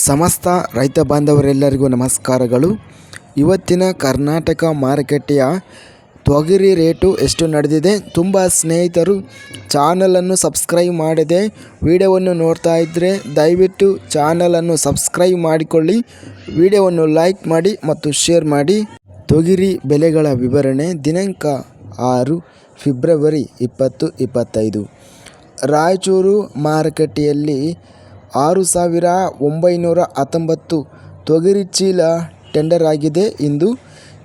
ಸಮಸ್ತ ರೈತ ಬಾಂಧವರೆಲ್ಲರಿಗೂ ನಮಸ್ಕಾರಗಳು. ಇವತ್ತಿನ ಕರ್ನಾಟಕ ಮಾರುಕಟ್ಟೆಯ ತೊಗರಿ ರೇಟು ಎಷ್ಟು ನಡೆದಿದೆ? ತುಂಬ ಸ್ನೇಹಿತರು ಚಾನಲನ್ನು ಸಬ್ಸ್ಕ್ರೈಬ್ ಮಾಡದೆ ವಿಡಿಯೋವನ್ನು ನೋಡ್ತಾ ಇದ್ದರೆ ದಯವಿಟ್ಟು ಚಾನಲನ್ನು ಸಬ್ಸ್ಕ್ರೈಬ್ ಮಾಡಿಕೊಳ್ಳಿ. ವಿಡಿಯೋವನ್ನು ಲೈಕ್ ಮಾಡಿ ಮತ್ತು ಶೇರ್ ಮಾಡಿ. ತೊಗರಿ ಬೆಲೆಗಳ ವಿವರಣೆ ದಿನಾಂಕ ಆರು ಫೆಬ್ರವರಿ ಇಪ್ಪತ್ತು ಇಪ್ಪತ್ತೈದು. ರಾಯಚೂರು ಮಾರುಕಟ್ಟೆಯಲ್ಲಿ ಆರು ಸಾವಿರ ಒಂಬೈನೂರ ಹತ್ತೊಂಬತ್ತು ತೊಗರಿ ಚೀಲ ಟೆಂಡರ್ ಆಗಿದೆ ಇಂದು.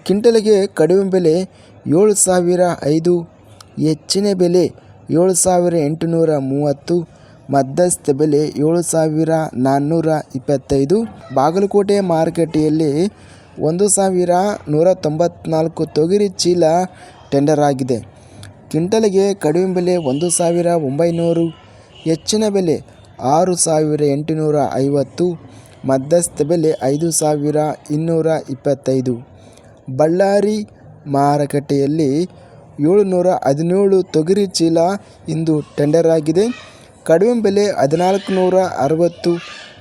ಕ್ವಿಂಟಲ್ಗೆ ಕಡಿಮೆ ಬೆಲೆ ಏಳು ಸಾವಿರ ಐದು, ಹೆಚ್ಚಿನ ಬೆಲೆ ಏಳು ಸಾವಿರ ಎಂಟುನೂರ ಮೂವತ್ತು, ಮಧ್ಯಸ್ಥ ಬೆಲೆ ಏಳು ಸಾವಿರ ನಾನ್ನೂರ ಇಪ್ಪತ್ತೈದು. ಬಾಗಲಕೋಟೆ ಮಾರುಕಟ್ಟೆಯಲ್ಲಿ ಒಂದು ಸಾವಿರ ನೂರ ತೊಂಬತ್ನಾಲ್ಕು ತೊಗರಿ ಚೀಲ ಟೆಂಡರ್ ಆಗಿದೆ ಕ್ವಿಂಟಲ್ಗೆ ಕಡಿಮೆ ಬೆಲೆ ಒಂದು ಸಾವಿರ ಒಂಬೈನೂರು, ಹೆಚ್ಚಿನ ಬೆಲೆ ಆರು ಸಾವಿರ ಎಂಟುನೂರ ಐವತ್ತು, ಮಧ್ಯಸ್ಥ ಬೆಲೆ ಐದು ಸಾವಿರ ಇನ್ನೂರ ಇಪ್ಪತ್ತೈದು. ಬಳ್ಳಾರಿ ಮಾರುಕಟ್ಟೆಯಲ್ಲಿ ಏಳುನೂರ ಹದಿನೇಳು ತೊಗರಿ ಚೀಲ ಇಂದು ಟೆಂಡರ್ ಆಗಿದೆ. ಕಡಿಮೆ ಬೆಲೆ ಹದಿನಾಲ್ಕು ನೂರ ಅರವತ್ತು,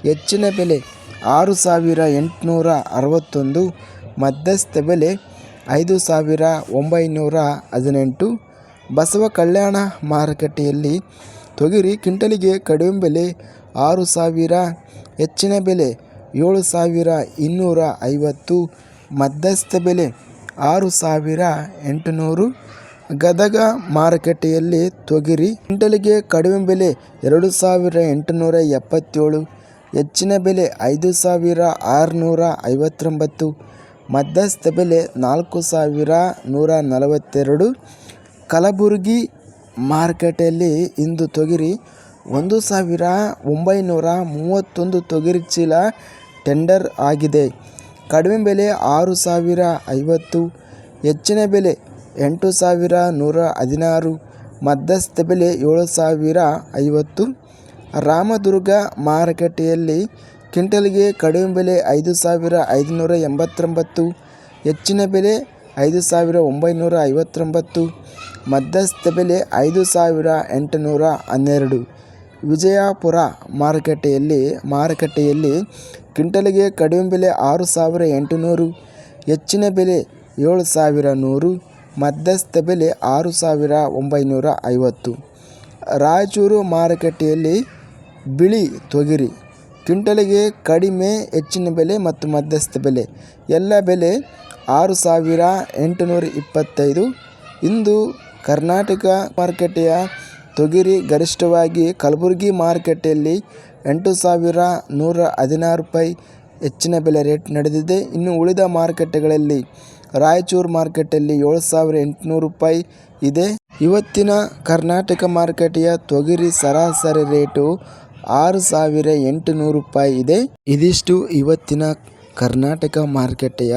ಹೆಚ್ಚಿನ ಬೆಲೆ ಆರು ಸಾವಿರ ಎಂಟುನೂರ ಅರವತ್ತೊಂದು, ಮಧ್ಯಸ್ಥ ಬೆಲೆ ಐದು ಸಾವಿರ ಒಂಬೈನೂರ ಹದಿನೆಂಟು. ಬಸವ ಕಲ್ಯಾಣ ಮಾರುಕಟ್ಟೆಯಲ್ಲಿ ತೊಗರಿ ಕ್ವಿಂಟಲಿಗೆ ಕಡಿಮೆ ಬೆಲೆ ಆರು ಸಾವಿರ, ಹೆಚ್ಚಿನ ಬೆಲೆ ಏಳು ಸಾವಿರ ಇನ್ನೂರ ಐವತ್ತು, ಮಧ್ಯಸ್ಥ ಬೆಲೆ ಆರು ಸಾವಿರ ಎಂಟುನೂರು. ಗದಗ ಮಾರುಕಟ್ಟೆಯಲ್ಲಿ ತೊಗರಿ ಕ್ವಿಂಟಲಿಗೆ ಕಡಿಮೆ ಬೆಲೆ ಎರಡು ಸಾವಿರ ಎಂಟುನೂರ ಎಪ್ಪತ್ತೇಳು, ಹೆಚ್ಚಿನ ಬೆಲೆ ಐದು ಸಾವಿರ ಆರುನೂರ ಐವತ್ತೊಂಬತ್ತು, ಮಧ್ಯಸ್ಥ ಬೆಲೆ ನಾಲ್ಕು ಸಾವಿರ ನೂರ ನಲವತ್ತೆರಡು. ಕಲಬುರಗಿ ಮಾರುಕಟ್ಟೆಯಲ್ಲಿ ಇಂದು ತೊಗರಿ ಒಂದು ಸಾವಿರ ಒಂಬೈನೂರ ಮೂವತ್ತೊಂದು ತೊಗರಿ ಚೀಲ ಟೆಂಡರ್ ಆಗಿದೆ. ಕಡಿಮೆ ಬೆಲೆ ಆರು ಸಾವಿರ ಐವತ್ತು, ಹೆಚ್ಚಿನ ಬೆಲೆ ಎಂಟು ಸಾವಿರ ನೂರ ಹದಿನಾರು, ಮಧ್ಯಸ್ಥ ಬೆಲೆ ಏಳು ಸಾವಿರ ಐವತ್ತು. ರಾಮದುರ್ಗ ಮಾರುಕಟ್ಟೆಯಲ್ಲಿ ಕ್ವಿಂಟಲ್ಗೆ ಕಡಿಮೆ ಬೆಲೆ ಐದು ಸಾವಿರ ಐದುನೂರ ಎಂಬತ್ತೊಂಬತ್ತು, ಹೆಚ್ಚಿನ ಬೆಲೆ ಐದು ಸಾವಿರ ಒಂಬೈನೂರ ಐವತ್ತೊಂಬತ್ತು, ಮಧ್ಯಸ್ಥ ಬೆಲೆ ಐದು ಸಾವಿರ ಎಂಟುನೂರ ಹನ್ನೆರಡು. ವಿಜಯಪುರ ಮಾರುಕಟ್ಟೆಯಲ್ಲಿ ಮಾರುಕಟ್ಟೆಯಲ್ಲಿ ಕ್ವಿಂಟಲ್ಗೆ ಕಡಿಮೆ ಬೆಲೆ ಆರು ಸಾವಿರ ಎಂಟುನೂರು, ಹೆಚ್ಚಿನ ಬೆಲೆ ಏಳು ಸಾವಿರ ನೂರು, ಮಧ್ಯಸ್ಥ ಬೆಲೆ ಆರು ಸಾವಿರ ಒಂಬೈನೂರ ಐವತ್ತು. ರಾಯಚೂರು ಮಾರುಕಟ್ಟೆಯಲ್ಲಿ ಬಿಳಿ ತೊಗರಿ, ಕ್ವಿಂಟಲ್ಗೆ ಕಡಿಮೆ, ಹೆಚ್ಚಿನ ಬೆಲೆ ಮತ್ತು ಮಧ್ಯಸ್ಥ ಬೆಲೆ. ಎಲ್ಲ ಬೆಲೆ ಆರು ಸಾವಿರ ಎಂಟುನೂರ ಇಪ್ಪತ್ತೈದು. ಇಂದು ಕರ್ನಾಟಕ ಮಾರುಕಟ್ಟೆಯ ತೊಗರಿ ಗರಿಷ್ಠವಾಗಿ ಕಲಬುರಗಿ ಮಾರುಕಟ್ಟೆಯಲ್ಲಿ ಎಂಟು ಸಾವಿರ ನೂರ ಹದಿನಾರು ರೂಪಾಯಿ ಹೆಚ್ಚಿನ ಬೆಲೆ ರೇಟ್ ನಡೆದಿದೆ. ಇನ್ನು ಉಳಿದ ಮಾರುಕಟ್ಟೆಗಳಲ್ಲಿ ರಾಯಚೂರು ಮಾರುಕಟ್ಟೆಯಲ್ಲಿ ಏಳು ಸಾವಿರ ಎಂಟುನೂರು ರೂಪಾಯಿ ಇದೆ. ಇವತ್ತಿನ ಕರ್ನಾಟಕ ಮಾರುಕಟ್ಟೆಯ ತೊಗರಿ ಸರಾಸರಿ ರೇಟು ಆರು ಸಾವಿರ ಎಂಟುನೂರು ರೂಪಾಯಿ ಇದೆ. ಇದಿಷ್ಟು ಇವತ್ತಿನ ಕರ್ನಾಟಕ ಮಾರುಕಟ್ಟೆಯ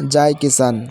ಜೈ ಕಿಸಾನ್